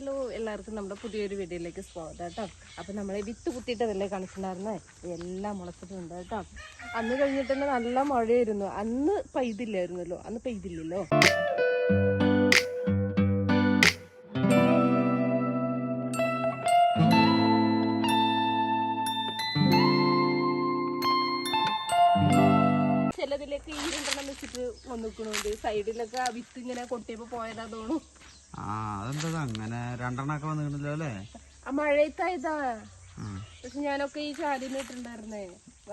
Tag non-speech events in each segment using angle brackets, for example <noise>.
Hello എല്ലാവർക്കും നമ്മുടെ പുതിയൊരു വീഡിയോയിലേക്ക് സ്വാഗതം കേട്ടോ. അപ്പം നമ്മളെ വിത്ത് കുത്തിയിട്ടതല്ലേ കാണിച്ചിട്ടുണ്ടായിരുന്നേ? എല്ലാം മുളച്ചിട്ടുണ്ട് കേട്ടോ. അന്ന് കഴിഞ്ഞിട്ട് നല്ല മഴയായിരുന്നു. അന്ന് പെയ്തില്ലായിരുന്നല്ലോ. അന്ന് പെയ്തില്ലല്ലോ. വെച്ചിട്ട് വന്നിക്കണുണ്ട് സൈഡിലൊക്കെ വിത്ത് ഇങ്ങനെ കൊട്ടിയപ്പോ പോയതാ തോന്നു ആ അതെന്താ അങ്ങനെ? രണ്ടെണ്ണൊക്കെ വന്നിട്ടുണ്ടല്ലോ അല്ലേ? ആ മഴയത്തായതാ. പക്ഷെ ഞാനൊക്കെ ഈ ചാലിന് ഇട്ടുണ്ടായിരുന്നേ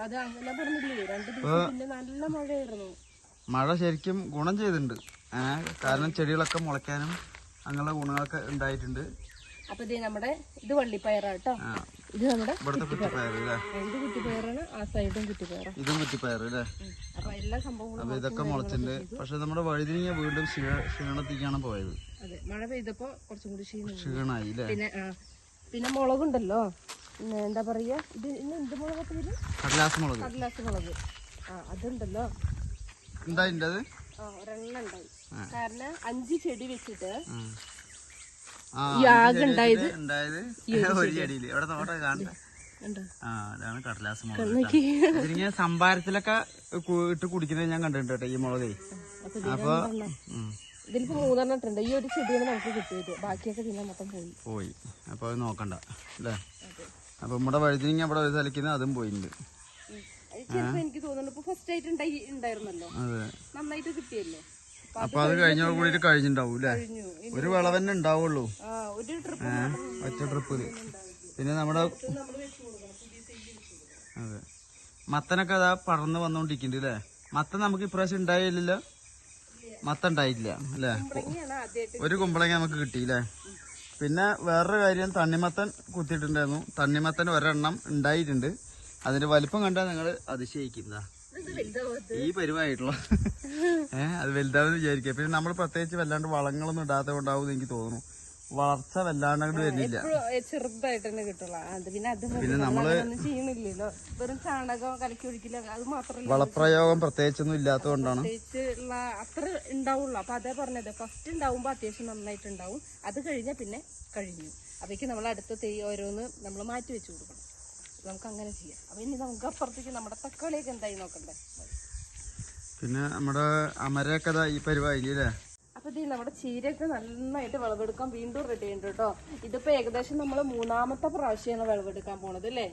അത് അങ്ങനെ പറഞ്ഞില്ലേ? രണ്ടു ദിവസം പിന്നെ നല്ല മഴയായിരുന്നു. മഴ ശരിക്കും ഗുണം ചെയ്തിട്ടുണ്ട്. കാരണം ചെടികളൊക്കെ മുളയ്ക്കാനും അങ്ങനെയുള്ള ഗുണങ്ങളൊക്കെ ഉണ്ടായിട്ടുണ്ട്. അപ്പൊ ഇത് നമ്മുടെ ഇത് വള്ളിപ്പയറാട്ടോ ഇത് നമ്മുടെ കുറ്റിപ്പയറാണ് ആ സൈഡും കുറ്റിപ്പയറാ ഇതും കുറ്റിപ്പയർ അല്ലേ അപ്പൊ എല്ലാ സംഭവങ്ങളും അപ്പൊ ഇതൊക്കെ മുളച്ചിട്ടുണ്ട് പക്ഷെ നമ്മുടെ വഴുതിനിങ്ങ വീണ്ടും ക്ഷീ- ക്ഷീണത്തിക്കാണ് പോയത്. അതെ മഴ പെയ്തപ്പോ കുറച്ചും കൂടി ക്ഷീണമായി. പിന്നെ പിന്നെ മുളകുണ്ടല്ലോ. പിന്നെ എന്താ പറയാ? ഇത് ഇന്ന് എന്ത് മുളകാ പേര്? കടലാസ് മുളക്. കടലാസ് മുളക്. ആ അതുണ്ടല്ലോ. എന്താ ഉണ്ടായി. കാരണം അഞ്ച് ചെടി വെച്ചിട്ട് ഒരു നോട്ടെ കാണട്ടെ? ആ അതാണ് കടലാസ് മുളക് സംഭാരത്തിലൊക്കെ ഇട്ട് കുടിക്കുന്നത് ഞാൻ കണ്ടിട്ടുണ്ട് ഈ മുളകേ. അപ്പൊ അപ്പൊ ഉം, ഇതിലിപ്പോ മൂന്നെണ്ണം ഇട്ടുണ്ട് ഈ ഒരു ചെടിയാണ് നമുക്ക് കിട്ടിയത്. ബാക്കിയൊക്കെ പിന്നെ മൊത്തം പോയി. പോയി. അപ്പൊ അത് നോക്കണ്ട അല്ലേ? അപ്പൊ നമ്മുടെ വഴുതിനിങ്ങ അവിടെ ഒരു തലക്കുന്ന അതും പോയിട്ടുണ്ട്. എനിക്ക് തോന്നുന്നു. ഇപ്പൊ ഫസ്റ്റ് ആയിട്ട് ഉണ്ടായിരുന്നല്ലോ. നന്നായിട്ട് കിട്ടിയല്ലോ? അപ്പൊ അത് കഴിഞ്ഞ കൂടി കഴിഞ്ഞിണ്ടാവും അല്ലേ ഒരു വിളവന്നെ ഉണ്ടാവുള്ളൂ. ട്രിപ്പ് ഒറ്റ ട്രിപ്പിൽ പിന്നെ നമ്മുടെ അതെ. മത്തനൊക്കെ അതാ പടർന്ന് വന്നോണ്ടിരിക്കുന്നുണ്ട് അല്ലേ മത്തൻ നമുക്ക് ഇപ്രാവശ്യം ഉണ്ടായില്ലല്ലോ? മത്ത ഉണ്ടായില്ല അല്ലേ ഒരു കുമ്പളങ്ങ നമുക്ക് കിട്ടിയില്ലേ പിന്നെ വേറൊരു കാര്യം തണ്ണിമത്തൻ കുത്തിയിട്ടുണ്ടായിരുന്നു. തണ്ണിമത്തൻ ഒരെണ്ണം ഉണ്ടായിട്ടുണ്ട്. അതിന്റെ വലിപ്പം കണ്ടാൽ നിങ്ങൾ അതിശയിക്കുന്നതാ ഈ പരിവായിട്ടുള്ള. ഏഹ് അത് വലുതാവെന്ന് വിചാരിക്കുക. പിന്നെ നമ്മൾ പ്രത്യേകിച്ച് വല്ലാണ്ട് വളങ്ങളൊന്നും ഇടാത്ത കൊണ്ടാവും എനിക്ക് തോന്നുന്നു. വളർച്ച വല്ലാണ്ട് അങ്ങോട്ട് വരുന്നില്ല. ചെറുതായിട്ട് തന്നെ കിട്ടുള്ളൂ. അത് പിന്നെ അത് പിന്നെ നമ്മൾ ഒന്നും ചെയ്യണില്ലല്ലോ വെറും ചാണകം കലക്കി ഒഴിക്കില്ല. അത് മാത്രമല്ല വളപ്രയോഗം പ്രത്യേകിച്ചൊന്നും ഇല്ലാത്തത് കൊണ്ടാണ് അത്ര ഉണ്ടാവുള്ളൂ. അപ്പൊ അതേ പറഞ്ഞത്. ഫസ്റ്റ് ഉണ്ടാവുമ്പോ അത്യാവശ്യം നന്നായിട്ട് ഉണ്ടാവും അത് കഴിഞ്ഞാൽ പിന്നെ കഴിഞ്ഞു. അപ്പോഴേക്ക് നമ്മൾ അടുത്ത തൈ ഓരോന്ന് നമ്മൾ മാറ്റി വെച്ചു കൊടുക്കണം. നമുക്ക് അങ്ങനെ ചെയ്യാം. അപ്പൊ ഇനി നമുക്ക് അപ്പുറത്തേക്ക് നമ്മുടെ തക്കാളിയൊക്കെ എന്തായി നോക്കണ്ടേ? പിന്നെ നമ്മുടെ അമരയൊക്കെ ഈ പരിപാടി അപ്പൊ ഇത് നമ്മുടെ ചീരയൊക്കെ നന്നായിട്ട് വിളവെടുക്കാൻ വീണ്ടും റെഡി ചെയ്യുന്നുണ്ട് കേട്ടോ. ഇതിപ്പോ ഏകദേശം നമ്മൾ മൂന്നാമത്തെ പ്രാവശ്യമാണ് വിളവെടുക്കാൻ പോണത് അല്ലേ?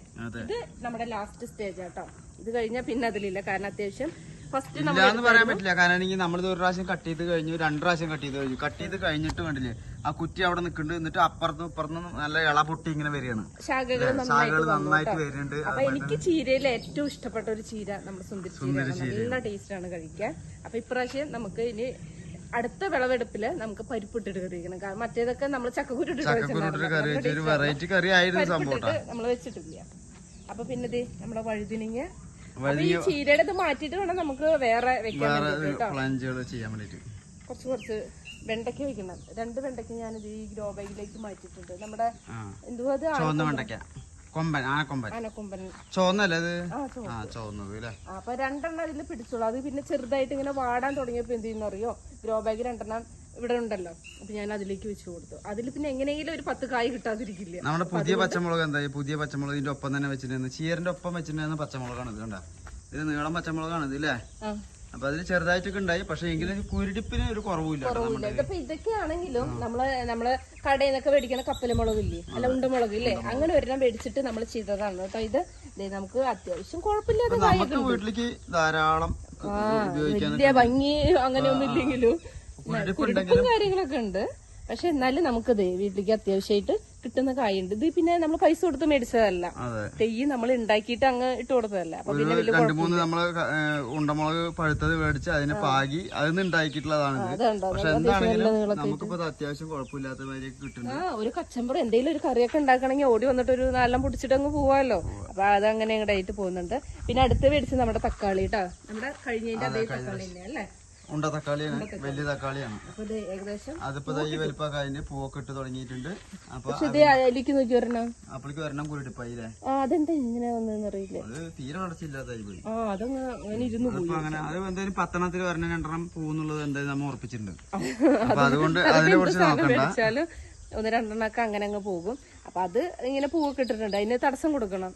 ഇത് നമ്മുടെ ലാസ്റ്റ് സ്റ്റേജ് ആട്ടോ ഇത് കഴിഞ്ഞാൽ പിന്നെ അതിലില്ല. കാരണം അത്യാവശ്യം ഫസ്റ്റ് പറയാൻ പറ്റില്ല. കാരണം നമ്മൾ നമ്മളിത് ഒരു പ്രാവശ്യം കട്ട് ചെയ്ത് കഴിഞ്ഞു രണ്ട് പ്രാവശ്യം കട്ട് ചെയ്ത് കഴിഞ്ഞു. കട്ട് ചെയ്ത് കഴിഞ്ഞിട്ട് കണ്ടില്ലേ? ആ കുറ്റി അവിടെ നിൽക്കുന്നുണ്ട്. എന്നിട്ട് അപ്പുറത്തും ഇപ്പുറത്തും നല്ല ഇള പൊട്ടി ഇങ്ങനെ വരികയാണ്. ശാഖകൾ നന്നായിട്ട് വരുന്നുണ്ട്. അപ്പൊ എനിക്ക് ചീരയിൽ ഏറ്റവും ഇഷ്ടപ്പെട്ട ഒരു ചീര നമ്മുടെ സുന്ദരി ചീരയാണ്. നല്ല ടേസ്റ്റ് ആണ് കഴിക്കാൻ. അപ്പൊ ഇപ്രാവശ്യം നമുക്ക് ഇനി അടുത്ത വിളവെടുപ്പിൽ നമുക്ക് പരിപ്പിട്ടിട്ട് കാരണം മറ്റേതൊക്കെ നമ്മൾ ചക്കക്കുരുട്ടിട്ട് കറി വെറൈറ്റി ആയിരുന്നു സംഭവം നമ്മൾ വെച്ചിട്ടില്ല. അപ്പൊ പിന്നെ ദേ നമ്മുടെ വഴുതിനിങ്ങ. ഈ ചീരയുടെ ഇത് മാറ്റിയിട്ട് വേണം നമുക്ക് വേറെ വെക്കാൻ കേട്ടോ. കുറച്ച് കുറച്ച് വെണ്ടയ്ക്ക വെക്കണം രണ്ട് വെണ്ടയ്ക്ക ഞാനിത് ഈ ഗ്രോ ബാഗിലേക്ക് മാറ്റിയിട്ടുണ്ട്. നമ്മുടെ എന്തോ അത് ചുവന്ന വെണ്ടയ്ക്ക. കൊമ്പൻ ആനക്കൊമ്പൻ. ചുവന്നല്ലേ അത്? ആ ചുവന്നത് അല്ലേ? അപ്പൊ രണ്ടെണ്ണം അതിൽ പിടിച്ചോളൂ. അത് പിന്നെ ചെറുതായിട്ട് ഇങ്ങനെ വാടാൻ തുടങ്ങിയപ്പോ എന്ത് ചെയ്യുന്ന അറിയോ? ഗ്രോ ബാഗ് രണ്ടെണ്ണം ഇവിടെ ഉണ്ടല്ലോ. അപ്പൊ ഞാൻ അതിലേക്ക് വെച്ച് കൊടുത്തു. അതിൽ പിന്നെ എങ്ങനെയെങ്കിലും ഒരു പത്ത് കായ് കിട്ടാതിരിക്കില്ല. നമ്മുടെ പുതിയ പച്ചമുളക് എന്തായി പുതിയ പച്ചമുളക് ഇതിന്റെ ഒപ്പം തന്നെ വെച്ചിട്ടുണ്ടായിരുന്നു ചീരന്റെ ഒപ്പം വെച്ചിട്ടുണ്ടായിരുന്ന പച്ചമുളകാണ് ഇത് കണ്ട? ഇത് നീളം പച്ചമുളകാണ് ഇത് അല്ലേ? അപ്പൊ അതിൽ ചെറുതായിട്ടൊക്കെ ഉണ്ടായി. പക്ഷെ എങ്കിലും കുരുടിപ്പിന് ഒരു കുറവില്ല ഇതൊക്കെയാണെങ്കിലും കുറവില്ല ഇതിപ്പോ ഇതൊക്കെ ആണെങ്കിലും നമ്മൾ നമ്മൾ കടയിൽ നിന്നൊക്കെ മേടിക്കണ കപ്പല മുളകില്ലേ? അല്ല ഉണ്ടമുളക് ഇല്ലേ? അങ്ങനെ ഒരെണ്ണം മേടിച്ചിട്ട് നമ്മൾ ചെയ്തതാണ് കേട്ടോ ഇത്. നമുക്ക് അത്യാവശ്യം കുഴപ്പമില്ലാതെ നമുക്ക് വീട്ടിലേക്ക് ധാരാളം വലിയ ഭംഗി അങ്ങനെയൊന്നും ഇല്ലെങ്കിലും കുരുടിപ്പും കാര്യങ്ങളൊക്കെ ഉണ്ട്. പക്ഷെ എന്നാലും നമുക്കത് വീട്ടിലേക്ക് അത്യാവശ്യമായിട്ട് കിട്ടുന്ന കായുണ്ട്. ഇത് പിന്നെ നമ്മൾ പൈസ കൊടുത്ത് മേടിച്ചതല്ല. തെയ്യ് നമ്മൾ ഉണ്ടാക്കിയിട്ട് അങ്ങ് ഇട്ട് കൊടുത്തതല്ല. അപ്പൊ പിന്നെ വലിയ രണ്ടു മൂന്ന് നമ്മൾ ഉണ്ടമുളക് പഴുത്തത് മേടിച്ച് അതിനെ പാകി അതിന് ഉണ്ടാക്കിയിട്ടുള്ളതാണ് പക്ഷെ എന്താണെങ്കിലും നമുക്കിപ്പോ അത്യാവശ്യം കുഴപ്പമില്ലാത്ത ആ ഒരു കച്ചമ്പറ എന്തെങ്കിലും ഒരു കറിയൊക്കെ ഉണ്ടാക്കണമെങ്കിൽ ഓടി വന്നിട്ട് ഒരു നാലെണ്ണം പൊടിച്ചിട്ട് അങ്ങ് പോവാല്ലോ. അപ്പൊ അത് അങ്ങനെ പോകുന്നുണ്ട്. പിന്നെ അടുത്ത് മേടിച്ച് നമ്മുടെ തക്കാളി കേട്ടോ നമ്മുടെ കഴിഞ്ഞതിന്റെ അതേ തക്കാളി അല്ലേ? ഉണ്ട തക്കാളിയാണ് വലിയ തക്കാളിയാണ്. അതിപ്പോ ഈ വലിപ്പൊക്കെ അതിന് പൂവൊക്കെ ഇട്ട് തുടങ്ങിയിട്ടുണ്ട്. അപ്പോഴേക്ക് ഒരെണ്ണം. കുരുടിപ്പായില്ലേ അത് തീരെ വളർച്ചയില്ലാതായി പോയി ആ അതങ്ങ് ഇരുന്നു പോയി. അപ്പൊ അങ്ങനെ അത് എന്തായാലും പത്തണത്തിൽ വരണം രണ്ടെണ്ണം പൂന്നുള്ളത് എന്തായാലും നമ്മൾ ഉറപ്പിച്ചിട്ടുണ്ട്. <laughs> അപ്പൊ അതുകൊണ്ട് അതിനെ കുറിച്ച് നോക്കണ്ട. ഒന്ന് രണ്ടെണ്ണമൊക്കെ അങ്ങനെ അങ്ങ് പോകും. അപ്പൊ അത് ഇങ്ങനെ പൂവൊക്കെ ഇട്ടിട്ടുണ്ട്. അതിന് തടസ്സം കൊടുക്കണം.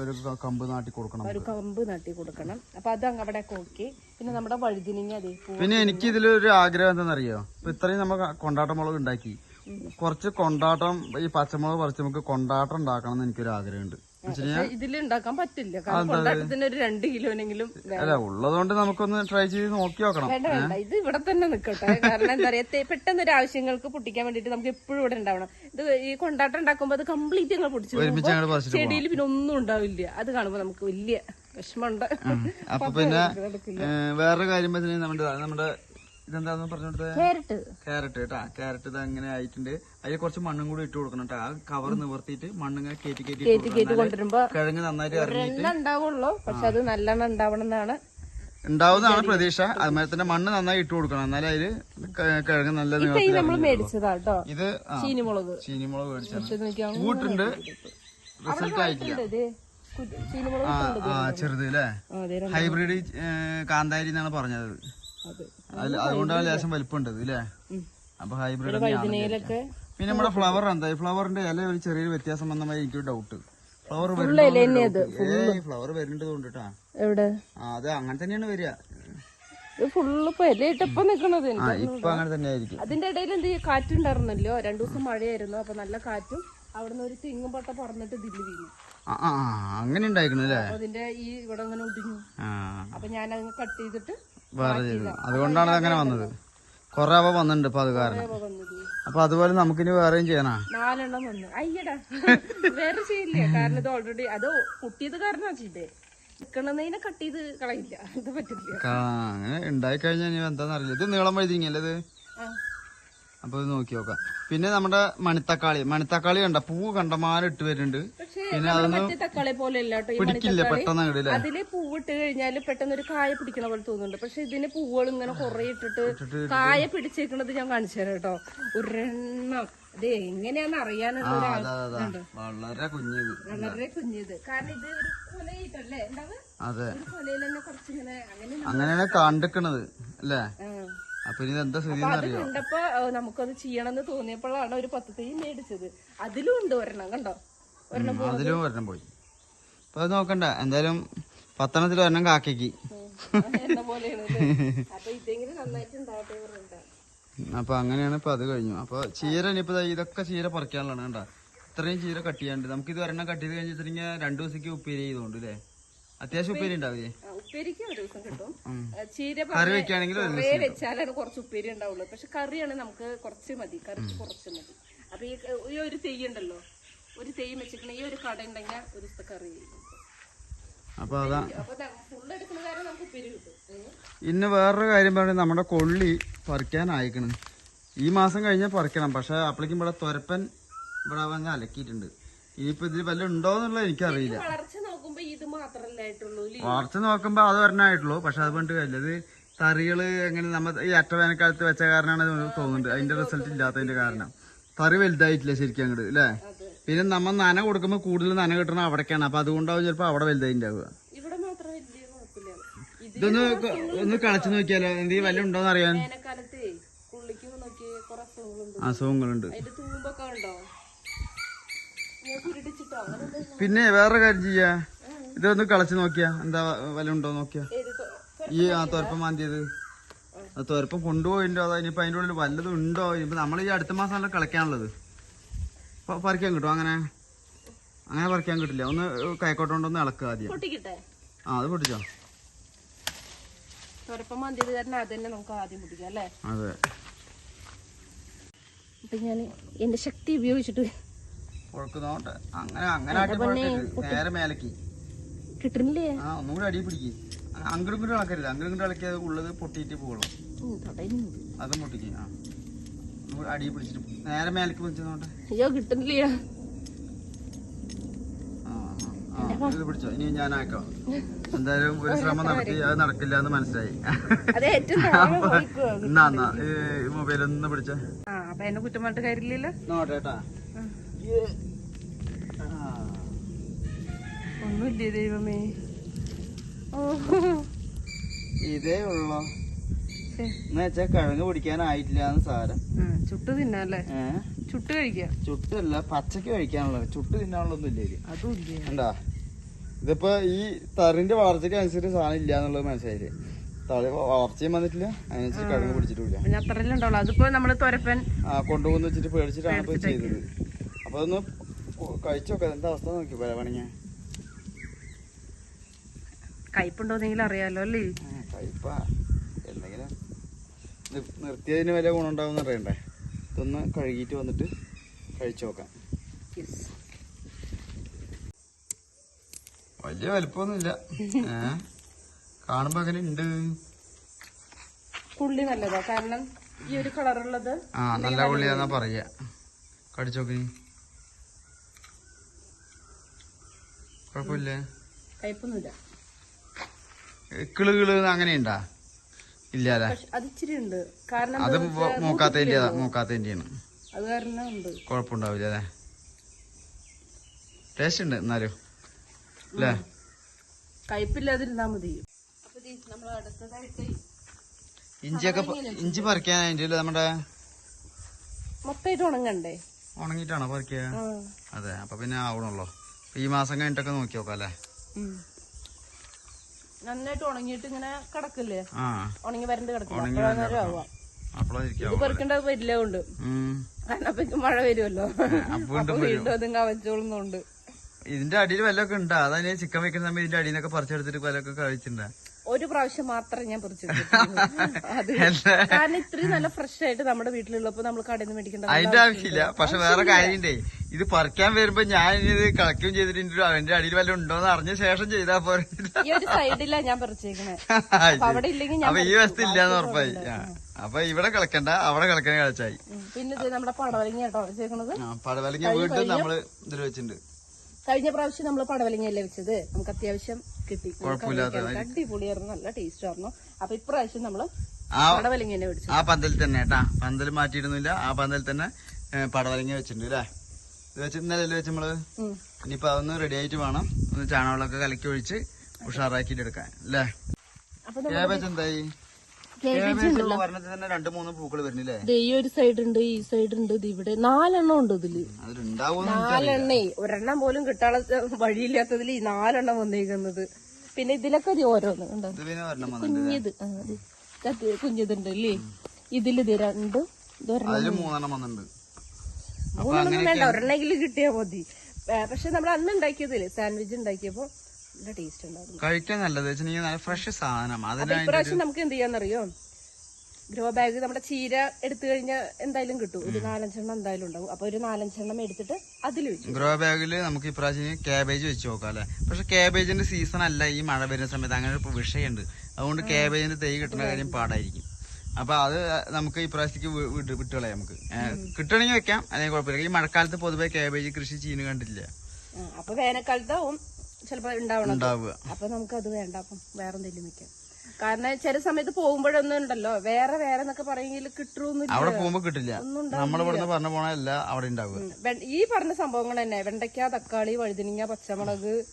ഒരു കമ്പ് നാട്ടി കൊടുക്കണം ഒരു കമ്പ് നാട്ടി കൊടുക്കണം. അപ്പൊ അത് അങ്ങ് അവിടെ ഓക്കെ. പിന്നെ നമ്മുടെ വഴുതിനിങ്ങ പിന്നെ എനിക്ക് ഇതിലൊരു ആഗ്രഹം എന്താണെന്നറിയോ? ഇപ്പൊ ഇത്രയും നമ്മൾ കൊണ്ടാട്ട മുളക് ഉണ്ടാക്കി. കുറച്ച് കൊണ്ടാട്ടം ഈ പച്ചമുളക് പറിച്ച് നമുക്ക് കൊണ്ടാട്ടം ഉണ്ടാക്കണം എന്ന് എനിക്കൊരു ആഗ്രഹമുണ്ട്. ഉണ്ടാക്കാൻ പറ്റില്ല. കൊണ്ടാട്ടത്തിന് ഒരു രണ്ട് കിലോനെങ്കിലും അല്ല ഉള്ളതുകൊണ്ട് നമുക്കൊന്ന് ട്രൈ ചെയ്ത് നോക്കി നോക്കണം. വേണ്ട വേണ്ട. ഇത് ഇവിടെ തന്നെ നിക്കട്ടെ. കാരണം എന്താ പറയാ പെട്ടെന്നൊരു പെട്ടെന്ന് ഒരു ആവശ്യങ്ങൾക്ക് പൊട്ടിക്കാൻ വേണ്ടിട്ട് നമുക്ക് എപ്പോഴും ഇവിടെ ഉണ്ടാവണം. ഇത് ഈ കൊണ്ടാട്ടം ഉണ്ടാക്കുമ്പോ അത് കംപ്ലീറ്റ് ഞങ്ങൾ പൊടിച്ചു ചെടിയിൽ പിന്നെ ഒന്നും ഉണ്ടാവില്ല. അത് കാണുമ്പോ നമുക്ക് വലിയ വിഷമമുണ്ട്. അപ്പൊ പിന്നെ വേറെ വേറൊരു കാര്യം നമ്മുടെ നമ്മുടെ ഇതെന്താന്ന് പറഞ്ഞോട്ടെ ക്യാരറ്റ് ക്യാരറ്റ് കേട്ടാ ക്യാരറ്റ് ഇത് അങ്ങനെ ആയിട്ടുണ്ട്. അതിൽ കുറച്ച് മണ്ണും കൂടി ഇട്ട് കൊടുക്കണം കേട്ടോ ആ കവർ നിവർത്തിയിട്ട് മണ്ണിങ്ങനെ കേറ്റി കേറ്റി കയറ്റി കയറ്റി കൊണ്ടുവരുമ്പോ കിഴങ്ങ് നന്നായിട്ട് ഇറങ്ങി എണ്ണ ഉണ്ടാവുള്ളൂ. പക്ഷെ അത് നല്ലെണ്ണ ഉണ്ടാവുന്നതാണ് പ്രതീക്ഷ. അതുമാതിരി തന്നെ മണ്ണ് നന്നായി ഇട്ട് കൊടുക്കണം. എന്നാലേ അതിൽ കിഴങ്ങ് നല്ല ഇത് ചീനിമുളക്. മേടിച്ചാണ് കൂട്ടുണ്ട്. റിസൾട്ട് ആയിട്ടില്ല. ആ ചെറുത് അല്ലേ ഹൈബ്രിഡ് കാന്താരി എന്നാണ് പറഞ്ഞത്. അതുകൊണ്ടാണ് ലേശം വലിപ്പുണ്ട് അല്ലേ. അപ്പൊ ഹൈബ്രിഡ് പിന്നെ നമ്മുടെ ഫ്ലവർ എന്താ ഈ ഫ്ലവറിന്റെ ഇല ഒരു ചെറിയൊരു വ്യത്യാസം വന്നമായി എനിക്കൊരു ഡൗട്ട് ഫ്ലവർ ഫ്ലവർ വരുന്നത് കൊണ്ടിട്ടാ. അത് അങ്ങനെ തന്നെയാണ് വരിക. ഫുള്ള് ഇപ്പൊ ഇലയിട്ടപ്പോ നിക്കണത് എനിക്ക് അതിന്റെ ഇടയിൽ എന്ത്? കാറ്റുണ്ടായിരുന്നല്ലോ രണ്ടു ദിവസം മഴയായിരുന്നു. അപ്പൊ നല്ല കാറ്റും അവിടുന്ന് ഒരു തിങ്ങും പൊട്ട പറന്നിട്ട് ദില്ല് വീണു. അങ്ങനെ ഉണ്ടായിരിക്കണം അതിന്റെ ഈ ഇവിടെ അങ്ങനെ ഒടിഞ്ഞു. അപ്പൊ ഞാൻ കട്ട് ചെയ്തിട്ട് വേറെ ചെയ്തു അതുകൊണ്ടാണ് അത് അങ്ങനെ വന്നത്. കൊറേ അവ വന്നിട്ടുണ്ട് ഇപ്പൊ അത് കാരണം. അപ്പൊ അതുപോലെ നമുക്ക് അതുപോലെ നമുക്കിനി വേറെയും ചെയ്യണോ നാലെണ്ണം വന്നു. അയ്യടാ. <laughs> വേറെ ചെയ്യില്ല. കാരണം ഇത് ഓൾറെഡി അത് കുട്ടിയത് കാരണം ചെയ്തേ. നിക്കണതിനെ കട്ട് ചെയ്ത് കളയില്ല. ഇത് പറ്റില്ല അങ്ങനെ ഉണ്ടായി കഴിഞ്ഞാൽ ഇനി എന്താന്നറിയില്ല ഇത് നീളം വഴുതിങ്ങല്ലേ ഇത്. അപ്പൊ ഇത് നോക്കി നോക്കാം. പിന്നെ നമ്മുടെ മണിത്തക്കാളി. മണിത്തക്കാളി കണ്ട? പൂവ് കണ്ടമാനം ഇട്ട് വരുന്നുണ്ട്. പിന്നെ അതൊന്നും തക്കാളി പോലെ പിടിക്കില്ല പെട്ടെന്ന് അങ്ങോട്ട് അതിൽ പൂവിട്ട് കഴിഞ്ഞാൽ പെട്ടെന്ന് ഒരു കായ പിടിക്കണ പോലെ തോന്നുന്നുണ്ട്. പക്ഷെ ഇതിന് പൂവുകൾ ഇങ്ങനെ കുറെ ഇട്ടിട്ട് കായ പിടിച്ചേക്കണത് ഞാൻ കാണിച്ചു തരാം കേട്ടോ. ഒരെണ്ണം. ഇത് എങ്ങനെയാന്ന് അറിയാനുള്ള വളരെ കുഞ്ഞത്. വളരെ കുഞ്ഞത്. കാരണം ഇത് ഒരു കൊലയിട്ടല്ലേ അതെ. കൊലയിൽ തന്നെ കുറച്ചിങ്ങനെ അങ്ങനെ അങ്ങനെയാണ് കണ്ടിക്കണത് അല്ലേ. അപ്പൊ ഇനി എന്താ സ്ഥിതി അപ്പൊ അത് കണ്ടപ്പോ ആ, നമുക്കത് ചെയ്യണമെന്ന് തോന്നിയപ്പോഴാണ് ഒരു പത്ത് തൈ മേടിച്ചത്. അതിലും ഉണ്ട് ഒരെണ്ണം കണ്ടോ? ഒരെണ്ണം അതിലും ഒരെണ്ണം പോയി. അപ്പൊ അത് നോക്കണ്ട എന്തായാലും പത്തണത്തിൽ ഒരെണ്ണം കാക്കി എന്ന പോലെയാണ് ഇത്. അപ്പൊ ഇതെങ്കിലും നന്നായിട്ട് ഉണ്ടാവട്ടെ പറഞ്ഞിട്ടാ. അപ്പൊ അങ്ങനെയാണ് ഇപ്പൊ അത് കഴിഞ്ഞു. അപ്പൊ ചീര ഇനിയിപ്പോ ദാ ഇതൊക്കെ ചീര പറിക്കാനുള്ളതാണ് കണ്ട? ഇത്രയും ചീര കട്ട് ചെയ്യാണ്ട് നമുക്ക് ഇത് ഒരെണ്ണം കട്ട് ചെയ്ത് കഴിഞ്ഞിട്ടുണ്ടെങ്കിൽ രണ്ടു ദിവസത്തേക്ക് ഉപ്പേരി ചെയ്തോണ്ട് അല്ലേ അത്യാവശ്യം ഉപ്പേരി ഉണ്ടാവില്ലേ? ഉപ്പേരിക്ക് ഒരു ദിവസം കിട്ടും. ചീര കറി വെക്കുകയാണെങ്കിൽ വെച്ചാലാണ് കുറച്ച് ഉപ്പേരി ഉണ്ടാവുള്ളൂ. പക്ഷെ കറിയാണ് നമുക്ക് കുറച്ച് മതി കറിക്ക് കുറച്ച് മതി. അപ്പൊ ഈ ഒരു തെയ്യം ഉണ്ടല്ലോ ഒരു തെയ്യം വെച്ചിട്ടുണ്ടെങ്കിൽ ഈ ഒരു കട ഉണ്ടെങ്കിൽ ഒരു ദിവസത്തെ കറി. അപ്പൊ അതാ. ഇന്ന് വേറൊരു കാര്യം പറഞ്ഞാൽ നമ്മുടെ കൊള്ളി പറിക്കാനായിക്കണ് ഈ മാസം കഴിഞ്ഞാൽ പറിക്കണം. പക്ഷെ അപ്പോഴേക്കും ഇവിടെ തുരപ്പൻ ഇവിടെ വന്ന് അലക്കിയിട്ടുണ്ട്. ഇനിയിപ്പോ ഇതിൽ വല്ല ഉണ്ടോ എന്നുള്ളത് എനിക്കറിയില്ല ഇത് മാത്രല്ലായിട്ടുള്ളൂ നോക്കുമ്പോ അത് പറഞ്ഞായിട്ടുള്ളൂ പക്ഷെ അത് പണ്ട് കഴിഞ്ഞത് തറികൾ എങ്ങനെ നമ്മ ഈ അറ്റ വേനൽക്കാലത്ത് വെച്ച കാരണമാണ് തോന്നുന്നുണ്ട് അതിന്റെ റിസൾട്ട് ഇല്ലാത്തതിന്റെ കാരണം. തറി വലുതായിട്ടില്ല ശരിക്കും അങ്ങോട്ട് അല്ലേ പിന്നെ നമ്മ നന കൊടുക്കുമ്പോൾ കൂടുതൽ നന കിട്ടണം അവിടേക്കാണ്. അപ്പൊ അതുകൊണ്ടാവും ചിലപ്പോ അവിടെ ഇത് ഇതൊന്ന് ഒന്ന് കളച്ചു നോക്കിയാലോ? എന്ത് വല്ല ഉണ്ടോന്ന് അറിയാൻ. അസുഖങ്ങളുണ്ട്. പിന്നെ വേറെ കാര്യം ചെയ്യാ. ഇതൊന്ന് കളച്ചു നോക്കിയാ. എന്താ വല്ല ഉണ്ടോ നോക്കിയാ. ഈ ആ തുരപ്പം മാന്തിയത്. ആ തുരപ്പം കൊണ്ടുപോയിട്ടോ അതോ ഇനിയിപ്പോ അതിന്റെ ഉള്ളിൽ വല്ലതും ഉണ്ടോ ഇനിയിപ്പോ നമ്മൾ ഈ അടുത്ത മാസമല്ല കളിക്കാനുള്ളത്. പറിക്കാൻ കിട്ടും അങ്ങനെ? അങ്ങനെ പറിക്കാൻ കിട്ടില്ല. ഒന്ന് കൈക്കോട്ടോണ്ടൊന്ന് ഇളക്കുക ആദ്യം. ആ അത് പൊട്ടിച്ചോ? തുരപ്പം മന്തിയത് കാരണം അത് തന്നെ നമുക്ക് ആദ്യം പൊട്ടിക്കാം അല്ലേ? അതെ. അപ്പൊ ഞാൻ എന്റെ ശക്തി ഉപയോഗിച്ചിട്ട് അങ്ങനെ അങ്ങനെ. നേരെ മേലക്ക്. കിട്ടുന്നില്ലേ? ആ ഒന്നുകൂടി അടി പിടിക്ക്. അങ്ങോട്ടും ഇങ്ങോട്ടും ഇളക്കരുത്. അങ്ങോട്ടും ഇങ്ങോട്ടും ഇളക്കിയത് ഉള്ളത് പൊട്ടിയിട്ട് പോകുള്ളൂ അത് പൊട്ടിക്ക്. ആ. അടി പിടിച്ചിട്ട് നേരെ മേലക്ക് പിടിച്ചോട്ടെ അയ്യോ കിട്ടുന്നില്ല പിടിച്ചോ. ഇനി <laughs> എന്തായാലും ഒരു ശ്രമം നടത്തി അത് നടക്കില്ല എന്ന് മനസ്സിലായി. മൊബൈലൊന്നും. എന്നാ എന്നാ ഈ പിടിച്ച. അപ്പൊ എന്നെ കുറ്റം പറഞ്ഞിട്ട് കാര്യമില്ലല്ലോ? നോട്ടേട്ടാ ഒന്നുമില്ലേ ദൈവമേ? ഇതേ ഉള്ളോ? എന്നുവെച്ചാ കിഴങ്ങ് പിടിക്കാനായിട്ടില്ല സാരം. ചുട്ട് തിന്നാല്ലേ? ചുട്ട് കഴിക്കാം. ചുട്ടല്ല പച്ചക്ക് കഴിക്കാനുള്ളത് ചുട്ട് തിന്നാനുള്ളതൊന്നും ഇല്ല ഇതിൽ. അതും ഇല്ല. കണ്ടാ? ഇതിപ്പോ ഈ തറിന്റെ വളർച്ചയ്ക്ക് അനുസരിച്ച് സാധനം ഇല്ല എന്നുള്ളത് മനസ്സിലായില്ലേ? തളി വളർച്ചയും വന്നിട്ടില്ല അതിനനുസരിച്ച് കിഴങ്ങ് പിടിച്ചിട്ടില്ല പിന്നെ അത്രയല്ലേ ഉണ്ടാവുള്ളൂ. അതിപ്പോ നമ്മൾ തൊരപ്പൻ ആ കൊണ്ടുപോകുന്ന വെച്ചിട്ട് പേടിച്ചിട്ടാണ് ഇപ്പൊ ചെയ്തത്. അപ്പൊ അതൊന്ന് കൊ- എന്താ അവസ്ഥ നോക്കി വേണമെങ്കിൽ കയ്പുണ്ടോന്നെങ്കിലും അറിയാലോ അല്ലേ കഴിപ്പ എന്തെങ്കിലും നിർത്തിയതിന് വല്ല ഗുണമുണ്ടാവും അറിയണ്ടേ? ഇതൊന്ന് കഴുകിയിട്ട് വന്നിട്ട് കഴിച്ചു നോക്കാം. വലിയ വലിപ്പമൊന്നുമില്ല. ഏ? കാണുമ്പോ അങ്ങനെ ഉണ്ട് പുള്ളി നല്ലതാ. കാരണം ഈ ഒരു കളറുള്ളത് ആ നല്ല പുള്ളിയാന്നാ പറയാ. കടിച്ചു നോക്കി കുഴപ്പമില്ലേ. കയ്പൊന്നുമില്ല. കിളു കിളു അങ്ങനെ ഉണ്ടാ ഇല്ല അല്ലേ അത് ഇച്ചിരി ഉണ്ട്. കാരണം അത് എന്താന്ന് വെച്ചാ മൂക്കാത്തതിന്റെ മൂത്തിട്ടില്ലല്ലോ. അത് കാരണം ഉണ്ട്. കുഴപ്പമുണ്ടാവില്ല അല്ലേ ടേസ്റ്റ് ഉണ്ട് എന്നാലും അല്ലേ കയ്പില്ലാതിരുന്നാ മതി. ഇഞ്ചിയൊക്കെ ഇഞ്ചി പറിക്കാൻ അതിന്റെ നമ്മുടെ? മൊത്തമായിട്ട് ഉണങ്ങണ്ടേ? ഉണങ്ങിട്ടാണോ പറിക്കുക. അതെ അപ്പൊ പിന്നെ ആവണല്ലോ ഈ മാസം കഴിഞ്ഞിട്ടൊക്കെ നോക്കി നോക്കാം അല്ലേ. നന്നായിട്ട് ഉണങ്ങിയിട്ട് ഇങ്ങനെ കിടക്കില്ലേ? ഉണങ്ങി വരണ്ട് കിടക്കില്ല? ഇത് പെറുക്കേണ്ടത് വരില്ല കൊണ്ട് കാരണം അപ്പൊ മഴ വരുമല്ലോ. അപ്പൊ വീണ്ടും അതും കവച്ചോളുന്നുണ്ട്. ഇതിന്റെ അടിയിൽ വല്ലതൊക്കെ ഉണ്ടാ? അതാ ചിക്കൻ വെക്കുന്ന സമയത്ത് ഇതിന്റെ അടിയിൽ നിന്നൊക്കെ പറിച്ചെടുത്തിട്ട് വല്ലതൊക്കെ കഴിച്ചിട്ടുണ്ടാ? ഒരു പ്രാവശ്യം മാത്രമേ ഞാൻ പറിച്ചു <laughs> അത്? കാരണം ഇത്രയും നല്ല ഫ്രഷ് ആയിട്ട് നമ്മുടെ വീട്ടിലുള്ളപ്പോ നമ്മൾ കടയിൽ നിന്ന് മേടിക്കേണ്ട അതിന്റെ ആവശ്യമില്ല. പക്ഷെ വേറെ കാര്യണ്ടേ ഇത് പറിക്കാൻ വരുമ്പോ ഞാൻ ഇത് കളക്കുകയും ചെയ്തിട്ടുണ്ട് അവന്റെ അടിയിൽ വല്ലതും ഉണ്ടോന്ന് അറിഞ്ഞ ശേഷം ചെയ്താ പോരെ. ഈ ഒരു സൈഡിലാ ഞാൻ പറിച്ചേക്കണേ. <laughs> അവിടെ ഇല്ലെങ്കിൽ ഞാൻ അപ്പൊ ഈ വസ്തു ഇല്ലാന്ന് ഉറപ്പായി. അപ്പൊ ഇവിടെ കളിക്കണ്ട അവിടെ കളിക്കാൻ കളിച്ചായി. പിന്നെ നമ്മുടെ പടവലങ്ങ കേട്ടോ പടവലങ്ങ വീണ്ടും നമ്മൾ ഇതിൽ വെച്ചിട്ടുണ്ട്. കഴിഞ്ഞ പ്രാവശ്യം നമ്മൾ പടവലങ്ങയല്ലേ വെച്ചത്? നമുക്ക് അത്യാവശ്യം കിട്ടി. അടിപൊളിയായിരുന്നു നല്ല ടേസ്റ്റ് ആയിരുന്നു. അപ്പൊ ഇപ്രാവശ്യം നമ്മൾ പടവലങ്ങ തന്നെ ആ പന്തലിൽ തന്നെ കേട്ടാ. പന്തൽ മാറ്റിയിടുന്നില്ല ആ പന്തലിൽ തന്നെ ഏ, വെച്ചിട്ടുണ്ട് അല്ലേ ഇത് വെച്ച് ഇന്നലെ വെച്ച് നമ്മൾ. ഇനിയിപ്പോ അതൊന്ന് റെഡി ആയിട്ട് വേണം. ഒന്ന് ചാണകമൊക്കെ കലക്കി ഒഴിച്ച് ഉഷാറാക്കിയിട്ട് എടുക്കാൻ അല്ലേ കേബേജ് എന്തായി? കേബേജ് പറഞ്ഞത് തന്നെ രണ്ട് മൂന്ന് പൂക്കൾ വരുന്നില്ലേ? ഈ ഒരു സൈഡ് ഉണ്ട് ഈ സൈഡ് ഉണ്ട് ഇത് ഇവിടെ. നാലെണ്ണം ഉണ്ട് ഇതിൽ. നാലെണ്ണേ. ഒരെണ്ണം പോലും കിട്ടാനുള്ള വഴിയില്ലാത്തതിൽ ഈ നാലെണ്ണം വന്നേക്കുന്നത്. പിന്നെ ഇതിലൊക്കെ ദേ ഓരോന്ന് കുഞ്ഞത് ഇത് പിന്നെ അല്ലേ? ഇതിൽ കുഞ്ഞിത് ഇത്. രണ്ടും കുഞ്ഞിതുണ്ട് മൂന്നെണ്ണം വേണ്ട. ഒരെണ്ണെങ്കിലും കിട്ടിയാ മതി. പക്ഷെ നമ്മൾ അന്ന് ഉണ്ടാക്കിയതില്ലേ? സാൻഡ്വിച്ച് ഉണ്ടാക്കിയപ്പോ നല്ല ടേസ്റ്റ് ഉണ്ടായിരുന്നു. കഴിക്കാൻ നല്ലത് വെച്ചിട്ടുണ്ടെങ്കിൽ നല്ല ഫ്രഷ് സാധനം. അതിന് ഇപ്രാവശ്യം നമുക്ക് എന്ത് ചെയ്യാന്നറിയോ? ഗ്രോ ബാഗ് നമ്മുടെ ചീര എടുത്തു കഴിഞ്ഞാൽ എന്തായാലും കിട്ടും. ഒരു നാലഞ്ചെണ്ണം എന്തായാലും ഉണ്ടാവും. അപ്പൊ ഒരു നാലഞ്ചെണ്ണം എടുത്തിട്ട് അതിൽ വെച്ചു. ഗ്രോ ബാഗിൽ നമുക്ക് ഇപ്രാവശ്യം കാബേജ് വെച്ച് നോക്കാം അല്ലെ? പക്ഷെ കാബേജിന്റെ സീസൺ അല്ല ഈ മഴ വരുന്ന സമയത്ത് അങ്ങനെ ഒരു വിഷയമുണ്ട് അതുകൊണ്ട് കാബേജിന്റെ തൈ കിട്ടുന്ന കാര്യം പാടായിരിക്കും. അപ്പൊ അത് നമുക്ക് ഇപ്രാവശ്യത്തേക്ക് വിട്ട് വിട്ടുകളയാം നമുക്ക്. കിട്ടണമെങ്കിൽ വെക്കാം. അല്ലെങ്കിൽ കുഴപ്പമില്ല. ഈ മഴക്കാലത്ത് പൊതുവെ കാബേജ് കൃഷി ചെയ്യുന്ന കണ്ടില്ല അപ്പൊ വേനൽക്കാലത്താവും. ചിലപ്പോ ഉണ്ടാവണം ഉണ്ടാവുക. അപ്പൊ നമുക്ക് അത് വേണ്ട. അപ്പം വേറെ എന്തെങ്കിലും വെക്കാം. കാരണം ചില സമയത്ത് പോകുമ്പോഴൊന്നും ഉണ്ടല്ലോ. വേറെ വേറെ എന്നൊക്കെ പറയുമെങ്കിൽ കിട്ടുമെന്ന് അവിടെ പോകുമ്പോ കിട്ടില്ല. ഒന്നും നമ്മൾ ഇവിടുന്ന് പറഞ്ഞു പോണല്ല അവിടെ ഉണ്ടാവുക. ഉം. വെ- ഈ പറഞ്ഞ സംഭവങ്ങൾ തന്നെ. വെണ്ടയ്ക്ക തക്കാളി വഴുതിനിങ്ങ പച്ചമുളക്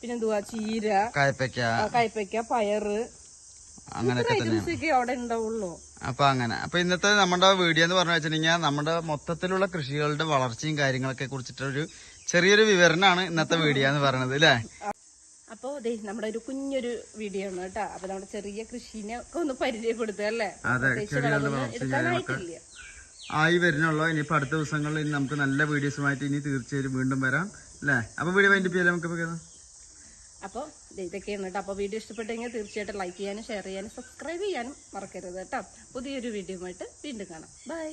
പിന്നെന്തുവാ ചീര കായപ്പയ്ക്ക. പയറ്. അങ്ങനെ തന്നെയാണ്. ഐറ്റംസ് ഒക്കെ അവിടെ ഉണ്ടാവുള്ളൂ. അപ്പൊ അങ്ങനെ. അപ്പൊ ഇന്നത്തെ നമ്മുടെ വീഡിയോ എന്ന് പറഞ്ഞു വെച്ചിട്ടുണ്ടെങ്കിൽ നമ്മുടെ മൊത്തത്തിലുള്ള കൃഷികളുടെ വളർച്ചയും കാര്യങ്ങളൊക്കെ കുറിച്ചിട്ടൊരു ചെറിയൊരു വിവരണമാണ് ഇന്നത്തെ വീഡിയോ എന്ന് പറയുന്നത് അല്ലേ? അപ്പൊ അതെ നമ്മുടെ ഒരു കുഞ്ഞൊരു വീഡിയോ ആണ് കേട്ടോ. അപ്പൊ നമ്മുടെ ചെറിയ കൃഷിനെ ഒക്കെ ഒന്ന് പരിചയപ്പെടുത്തുക അല്ലേ? എടുക്കാനായിട്ടില്ല ആയി വരുന്നുള്ളൂ. ഇനിയിപ്പോ അടുത്ത ദിവസങ്ങളിൽ നമുക്ക് നല്ല വീഡിയോസുമായിട്ട് ഇനി തീർച്ചയായും വീണ്ടും വരാം അല്ലേ? അപ്പൊ വീഡിയോ വൈൻഡപ്പ് ചെയ്യാം നമുക്ക്. അപ്പോൾ ഇതൊക്കെയാണ് കേട്ടോ. അപ്പോൾ വീഡിയോ ഇഷ്ടപ്പെട്ടെങ്കിൽ തീർച്ചയായിട്ടും ലൈക്ക് ചെയ്യാനും ഷെയർ ചെയ്യാനും സബ്സ്ക്രൈബ് ചെയ്യാനും മറക്കരുത് കേട്ടോ. പുതിയൊരു വീഡിയോ ആയിട്ട് വീണ്ടും കാണാം. ബൈ